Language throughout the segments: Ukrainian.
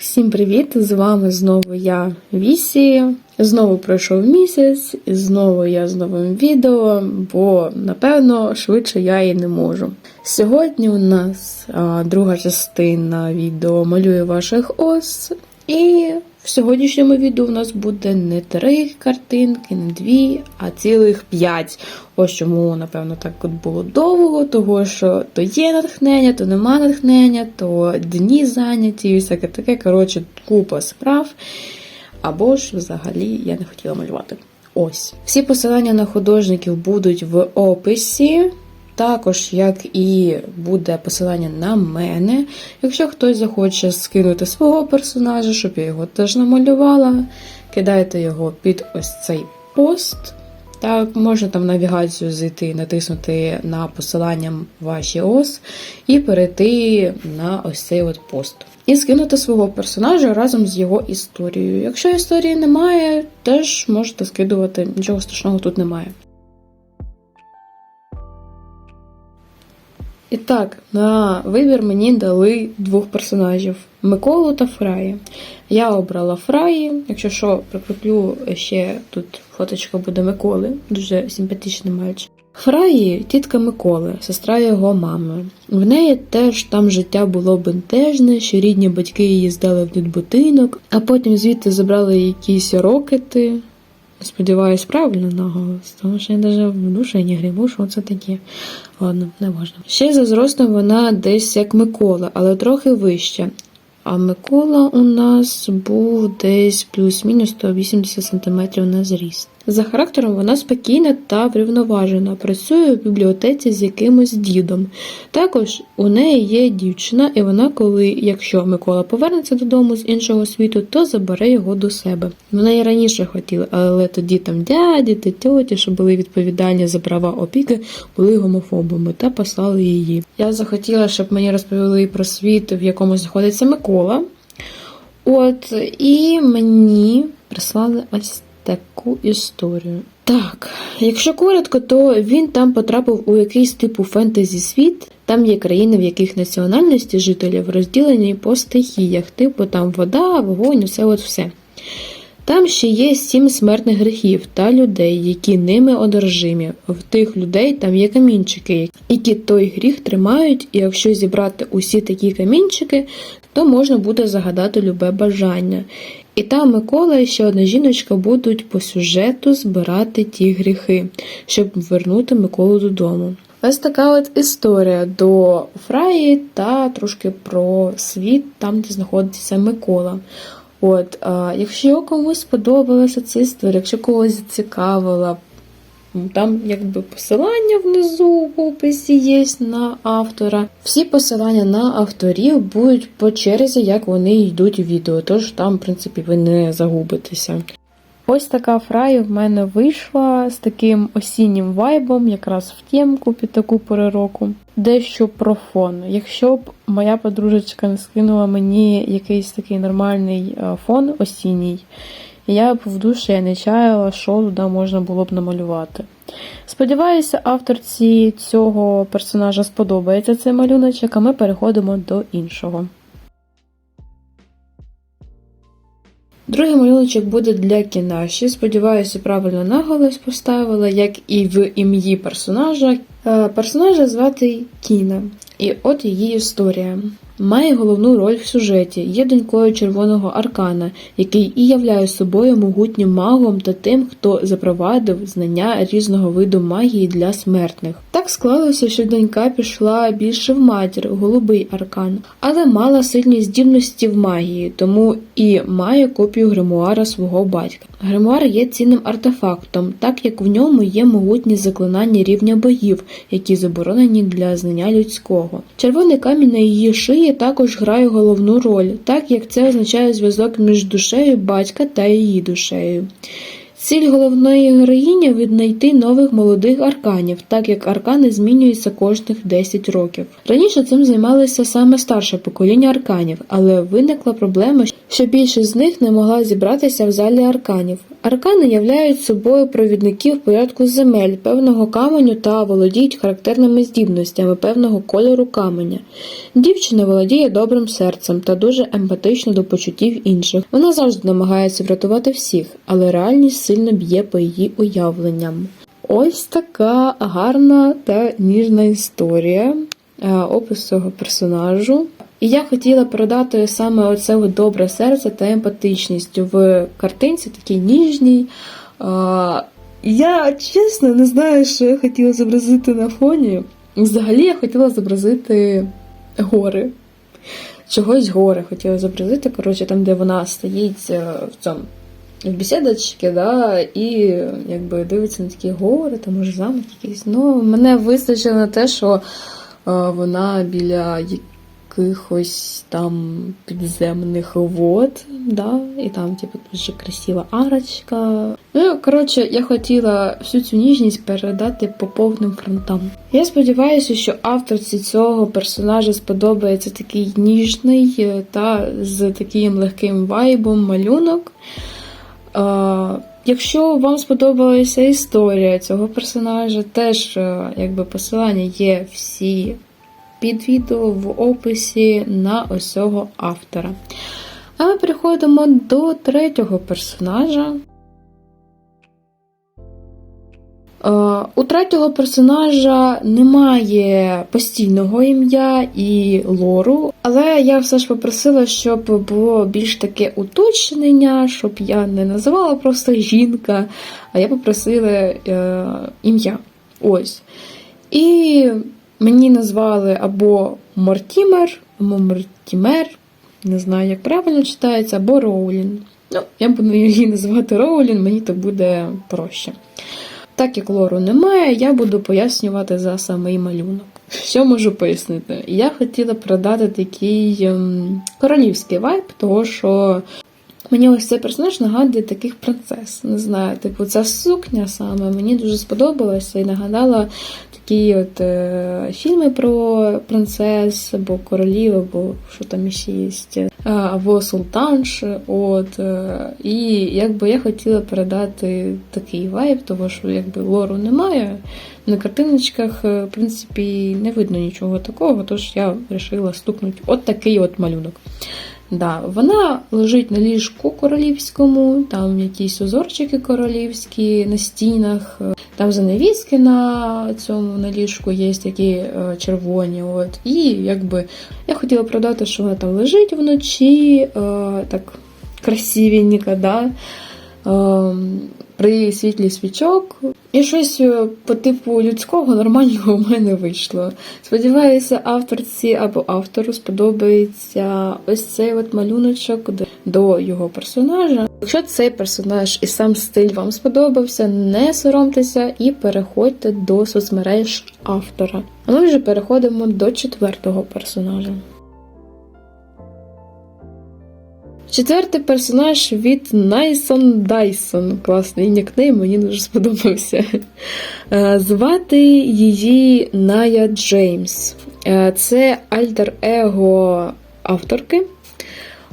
Всім привіт! З вами знову я Вісі. Знову пройшов місяць, і знову я з новим відео, бо напевно швидше я і не можу. Сьогодні у нас а, друга частина відео малюю ваших ос, і в сьогоднішньому відео у нас буде не три картинки, не дві, а цілих п'ять. Ось чому, напевно, так от було довго, того що то є натхнення, то нема натхнення, то дні зайняті і всяке таке. Коротше, купа справ. Або ж взагалі я не хотіла малювати. Ось. Всі посилання на художників будуть в описі. Також, як і буде посилання на мене. Якщо хтось захоче скинути свого персонажа, щоб я його теж намалювала, кидайте його під ось цей пост. Так, можна там в навігацію зайти, натиснути на посилання ваші ос і перейти на ось цей от пост. І скинути свого персонажа разом з його історією. Якщо історії немає, теж можете скидувати, нічого страшного тут немає. І так, на вибір мені дали двох персонажів Миколу та Фраї. Я обрала Фраї. Якщо що, прикріплю ще тут фоточка буде Миколи, дуже симпатичний мальчик. Фраї тітка Миколи, сестра його мами. В неї теж там життя було бентежне, що рідні батьки її здали в дитбудинок, а потім звідти забрали якісь рокети. Сподіваюсь, правильно наголос, тому що я навіть в душі не грібу, що це таке. Ладно, не важно. Ще за зростом вона десь як Микола, але трохи вище. А Микола у нас був десь плюс-мінус 180 см на зріст. За характером вона спокійна та врівноважена, працює в бібліотеці з якимось дідом. Також у неї є дівчина, і вона, коли, якщо Микола повернеться додому з іншого світу, то забере його до себе. Вона і раніше хотіла, але тоді там дяді та тьоті, що були відповідальні за права опіки, були гомофобами та послали її. Я захотіла, щоб мені розповіли про світ, в якому знаходиться Микола. От, і мені прислали ось таку історію. Так, якщо коротко, то він там потрапив у якийсь типу фентезі світ. Там є країни, в яких національності жителів розділені по стихіях, типу там вода, вогонь, все от все. Там ще є сім смертних гріхів та людей, які ними одержимі. В тих людей там є камінчики, які той гріх тримають, і якщо зібрати усі такі камінчики, то можна буде загадати любе бажання. І там Микола і ще одна жіночка будуть по сюжету збирати ті гріхи, щоб вернути Миколу додому. Ось така от історія до Фраї та трошки про світ, там, де знаходиться Микола. От, а, якщо комусь сподобалася ця історія, якщо когось зацікавила, там якби посилання внизу в описі є на автора. Всі посилання на авторів будуть по черзі, як вони йдуть у відео, тож там, в принципі, ви не загубитеся. Ось така фрая в мене вийшла з таким осіннім вайбом, якраз в тємку під таку пору року. Дещо про фон. Якщо б моя подружечка не скинула мені якийсь такий нормальний е, фон осінній, я в душі не чаяла, що туди можна було б намалювати. Сподіваюся, авторці цього персонажа сподобається цей малюночок, а ми переходимо до іншого. Другий малюночок буде для Кінаші. Сподіваюся, правильно наголос поставила, як і в ім'ї персонажа. Е, Персонажа звати Кіна, і от її історія. Має головну роль в сюжеті, є донькою червоного аркана, який і являє собою могутнім магом та тим, хто запровадив знання різного виду магії для смертних. Так склалося, що донька пішла більше в матір, голубий аркан, але мала сильні здібності в магії, тому і має копію гримуара свого батька. Гримуар є цінним артефактом, так як в ньому є могутні заклинання рівня богів, які заборонені для знання людського. Червоний камінь на її шиї також грає головну роль, так як це означає зв'язок між душею батька та її душею. Ціль головної героїні віднайти нових молодих арканів, так як аркани змінюються кожних 10 років. Раніше цим займалося саме старше покоління арканів, але виникла проблема, що більшість з них не могла зібратися в залі арканів. Аркани являють собою провідників порядку земель, певного каменю та володіють характерними здібностями певного кольору каменя. Дівчина володіє добрим серцем та дуже емпатична до почуттів інших. Вона завжди намагається врятувати всіх, але реальність сильно б'є по її уявленням. Ось така гарна та ніжна історія, е, опис цього персонажу. І я хотіла передати саме оце добре серце та емпатичність в картинці, такій ніжній. Я чесно не знаю, що я хотіла зобразити на фоні. Взагалі я хотіла зобразити гори. Чогось гори хотіла зобразити, коротше, там, де вона стоїть е, в цьому в бесідочці, да, і якби дивиться на такі гори, там може замок якийсь. Ну, мене вистачило на те, що е, вона біля якихось там підземних вод, да, і там, типу, дуже красива арочка. Ну, коротше, я хотіла всю цю ніжність передати по повним фронтам. Я сподіваюся, що авторці цього персонажа сподобається такий ніжний е, та з таким легким вайбом малюнок. Е, Якщо вам сподобалася історія цього персонажа, теж е, якби посилання є всі під відео в описі на ось цього автора. А ми переходимо до третього персонажа. У третього персонажа немає постійного ім'я і лору, але я все ж попросила, щоб було більш таке уточнення, щоб я не називала просто жінка, а я попросила е, ім'я. Ось. І мені назвали або Мортімер, або Мортімер, не знаю, як правильно читається, або Роулін. Ну, я буду її називати Роулін, мені то буде проще. Так як лору немає, я буду пояснювати за самий малюнок. Що можу пояснити? Я хотіла продати такий ем, королівський вайб, того що мені ось цей персонаж нагадує таких принцес. Не знаю, типу, ця сукня саме мені дуже сподобалася і нагадала такі от е, фільми про принцес, або королів, або що там ще є, або султанш. От, е, і якби я хотіла передати такий вайб, тому що якби лору немає. На картиночках, е, в принципі, не видно нічого такого, тож я вирішила стукнути от такий от малюнок. Да, Вона лежить на ліжку королівському, там якісь узорчики королівські на стінах, там занавіски на цьому на ліжку є такі е, червоні. От. І якби я хотіла продати, що вона там лежить вночі, е, так красивенько, да? е, при світлі свічок. І щось е, по типу людського нормального в мене вийшло. Сподіваюся, авторці або автору сподобається ось цей от малюночок до його персонажа. Якщо цей персонаж і сам стиль вам сподобався, не соромтеся і переходьте до соцмереж автора. А ми вже переходимо до четвертого персонажа. Четвертий персонаж від Найсон Дайсон. Класний нікнейм, мені дуже сподобався. Е, звати її Ная Джеймс. Е, це альтер-его авторки.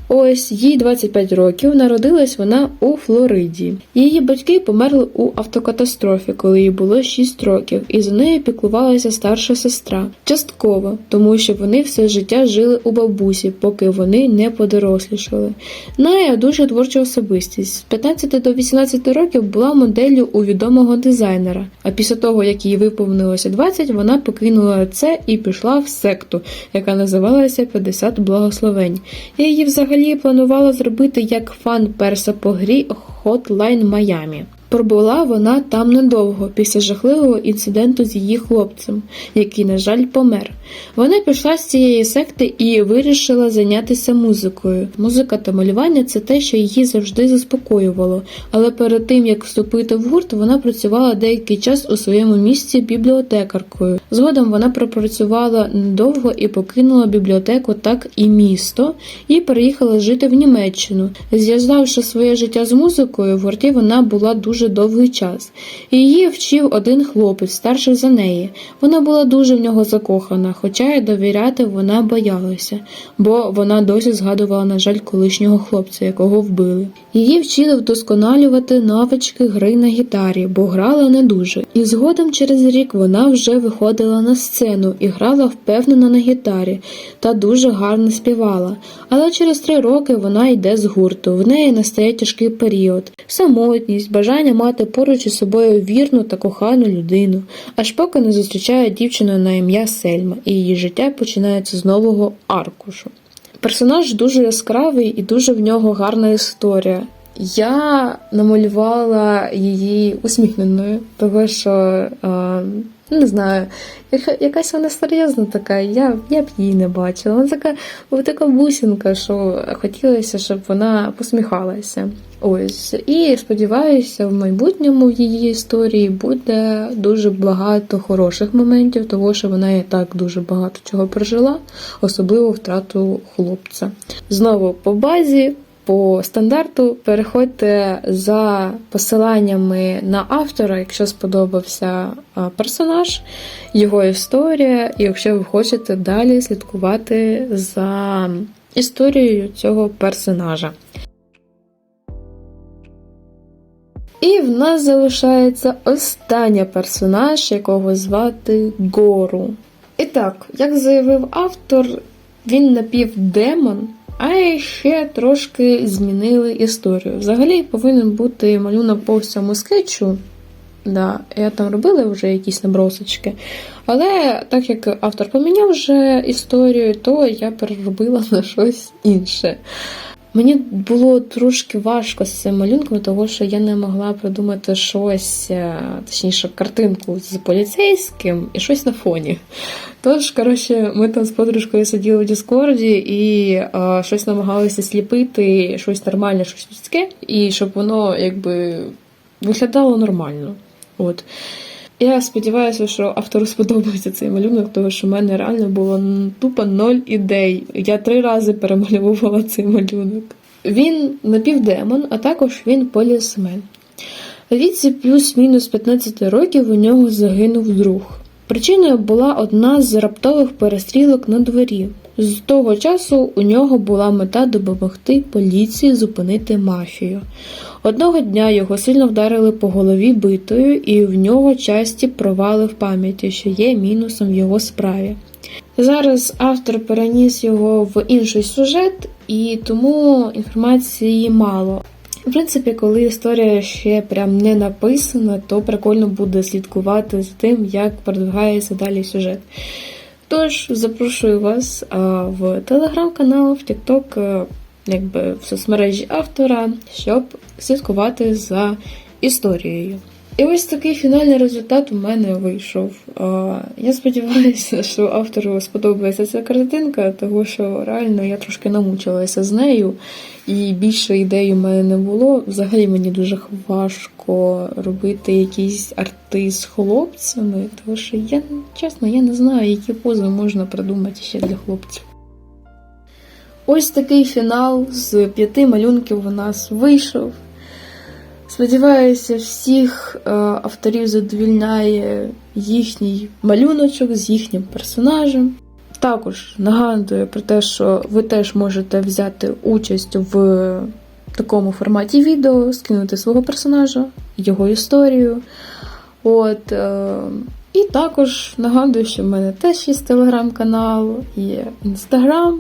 Ось їй 25 років, народилась вона у Флориді. Її батьки померли у автокатастрофі, коли їй було 6 років, і за нею піклувалася старша сестра. Частково, тому що вони все життя жили у бабусі, поки вони не подорослішали. Ная дуже творча особистість. З 15 до 18 років була моделлю у відомого дизайнера. А після того, як їй виповнилося 20, вона покинула це і пішла в секту, яка називалася 50 благословень. Я її взагалі взагалі планувала зробити як фан перса по грі Hotline Miami. Пробула вона там недовго після жахливого інциденту з її хлопцем, який, на жаль, помер. Вона пішла з цієї секти і вирішила зайнятися музикою. Музика та малювання це те, що її завжди заспокоювало. Але перед тим як вступити в гурт, вона працювала деякий час у своєму місці бібліотекаркою. Згодом вона пропрацювала недовго і покинула бібліотеку, так і місто, і переїхала жити в Німеччину. Зв'язавши своє життя з музикою, в гурті вона була дуже дуже довгий час. Її вчив один хлопець, старший за неї. Вона була дуже в нього закохана, хоча й довіряти вона боялася, бо вона досі згадувала, на жаль, колишнього хлопця, якого вбили. Її вчили вдосконалювати навички гри на гітарі, бо грала не дуже. І згодом через рік вона вже виходила на сцену і грала впевнено на гітарі та дуже гарно співала. Але через три роки вона йде з гурту. В неї настає тяжкий період, самотність, бажання мати поруч із собою вірну та кохану людину, аж поки не зустрічає дівчину на ім'я Сельма, і її життя починається з нового аркушу. Персонаж дуже яскравий і дуже в нього гарна історія. Я намалювала її усміхненою, того що е, не знаю, якась вона серйозна така. Я, я б її не бачила. Вона така, така бусинка, що хотілося, щоб вона посміхалася. Ось і сподіваюся, в майбутньому в її історії буде дуже багато хороших моментів, того що вона і так дуже багато чого пережила, особливо втрату хлопця. Знову по базі. По стандарту переходьте за посиланнями на автора, якщо сподобався персонаж, його історія, і якщо ви хочете далі слідкувати за історією цього персонажа. І в нас залишається останній персонаж, якого звати Гору. І так, як заявив автор, він напівдемон, а ще трошки змінили історію. Взагалі повинен бути малюнок по всьому скетчу. Да, я там робила вже якісь набросочки. Але так як автор поміняв вже історію, то я переробила на щось інше. Мені було трошки важко з цим малюнком, тому що я не могла придумати щось, е, точніше, картинку з поліцейським і щось на фоні. Тож, коротше, ми там з подружкою сиділи в Діскорді і е, щось намагалися сліпити, щось нормальне, щось людське, і щоб воно якби виглядало нормально. От. Я сподіваюся, що автору сподобається цей малюнок, тому що в мене реально було тупо ноль ідей. Я три рази перемалювала цей малюнок. Він напівдемон, а також він полісмен. У віці плюс-мінус 15 років у нього загинув друг. Причиною була одна з раптових перестрілок на дворі. З того часу у нього була мета допомогти поліції зупинити мафію. Одного дня його сильно вдарили по голові битою, і в нього часті провали в пам'яті, що є мінусом в його справі. Зараз автор переніс його в інший сюжет, і тому інформації мало. В принципі, коли історія ще прям не написана, то прикольно буде слідкувати за тим, як продвигається далі сюжет. Тож запрошую вас в телеграм-канал, в TikTok, е, якби в соцмережі автора, щоб слідкувати за історією. І ось такий фінальний результат у мене вийшов. Я сподіваюся, що автору сподобається ця картинка, тому що реально я трошки намучилася з нею, і більше ідей у мене не було. Взагалі мені дуже важко робити якісь арти з хлопцями, тому що я чесно я не знаю, які пози можна придумати ще для хлопців. Ось такий фінал з п'яти малюнків у нас вийшов. Сподіваюся, всіх е, авторів задовільняє їхній малюночок з їхнім персонажем. Також нагадую про те, що ви теж можете взяти участь в такому форматі відео, скинути свого персонажа, його історію. От, е, і також нагадую, що в мене теж є телеграм-канал, є інстаграм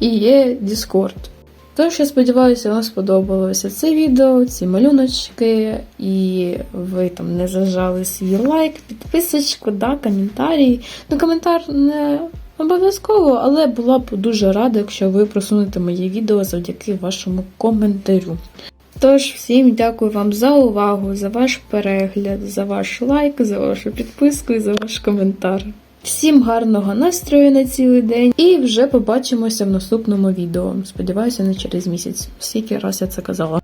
і є Discord. Тож я сподіваюся, вам сподобалося це відео, ці малюночки, і ви там не зажали свій лайк, підписочку, да, коментарі. Ну, коментар не обов'язково, але була б дуже рада, якщо ви просунете моє відео завдяки вашому коментарю. Тож, всім дякую вам за увагу, за ваш перегляд, за ваш лайк, за вашу підписку і за ваш коментар. Всім гарного настрою на цілий день і вже побачимося в наступному відео. Сподіваюся, не через місяць. Скільки раз я це казала.